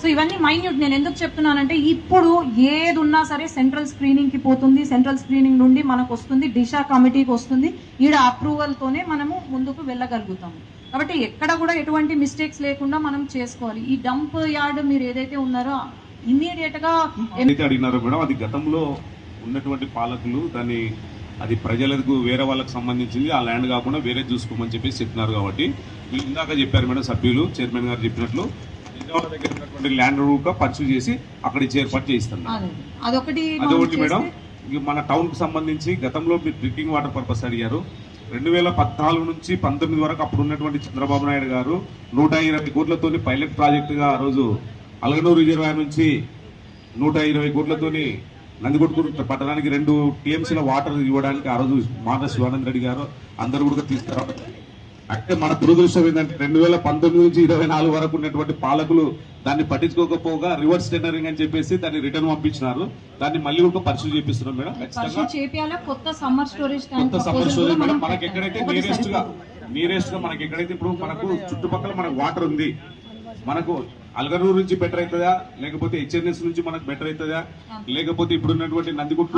So ఇవన్నీ minute నేను ఎందుకు చెప్తున్నానంటే ఇప్పుడు ఏది ఉన్నా సరే సెంట్రల్ స్క్రీనింగ్కి పోతుంది. సెంట్రల్ స్క్రీనింగ్ నుండి మనకు వస్తుంది దిశా కమిటీకి వస్తుంది. ఈడ అప్రూవల్తోనే మనము ముందుకు వెళ్ళగలుగుతాము కాబట్టి ఎక్కడ కూడా ఎటువంటి మిస్టేక్స్ లేకుండా మనం చేసుకోవాలి. ఈ డంప్ యార్డ్ మీరు ఏదైతే ఉన్నారో ఇమ్మీడియట్గా అడిగినారో మేడం అది గతంలో ఉన్నటువంటి పాలకులు దాన్ని అది ప్రజలకు వేరే వాళ్ళకి సంబంధించింది ఆ ల్యాండ్ కాకుండా వేరే చూసుకోమని చెప్పేసి చెప్పినారు కాబట్టి. ఇందాక చెప్పారు మేడం సభ్యులు చైర్మన్ గారు చెప్పినట్లు. నిజామాబాద్ దగ్గర ఉన్నటువంటి ల్యాండ్ చేసి అక్కడ ఏర్పాటు. అదొకటి మేడం మన టౌన్కు సంబంధించి గతంలో మీరు డ్రింకింగ్ వాటర్ పర్పస్ అడిగారు రెండు వేల పద్నాలుగు నుంచి పంతొమ్మిది వరకు అప్పుడు ఉన్నటువంటి చంద్రబాబు నాయుడు గారు నూట ఇరవై కోట్లతోని పైలట్ ప్రాజెక్ట్గా ఆ రోజు అలగనూరు రిజర్వాయర్ నుంచి నూట ఇరవై కోట్లతోని నందికొట్కూరు పట్టణానికి రెండు టీఎంసీల వాటర్ ఇవ్వడానికి ఆ రోజు మాన శివానంద రెడ్డి గారు అందరూ కూడా తీసుకురావడం అంటే మన దురదృష్టం ఏంటంటే రెండు వేల పంతొమ్మిది నుంచి ఇరవై నాలుగు వరకు ఉన్నటువంటి పాలకులు దాన్ని పట్టించుకోకపోగా రివర్స్ టెండరింగ్ అని చెప్పేసి దాన్ని రిటర్న్ పంపించినారు. దాన్ని మళ్ళీ ఒక పరిశీలి చేపిస్తున్నాం మేడం. కొత్త సమ్మర్ స్టోరేజ్ కొత్త సమ్మర్ మేడం మనం మనకి ఎక్కడైతే నియరెస్ట్గా. నియరెస్ట్గా మనకి ఎక్కడైతే ఇప్పుడు మనకు చుట్టుపక్కల మనకు వాటర్ ఉంది మనకు అల్గనూరు నుంచి బెటర్ అవుతుందా? లేకపోతే హెచ్ఎన్ఎస్ నుంచి మనకు బెటర్ అవుతుందా? లేకపోతే ఇప్పుడు ఉన్నటువంటి నందిగుట్టు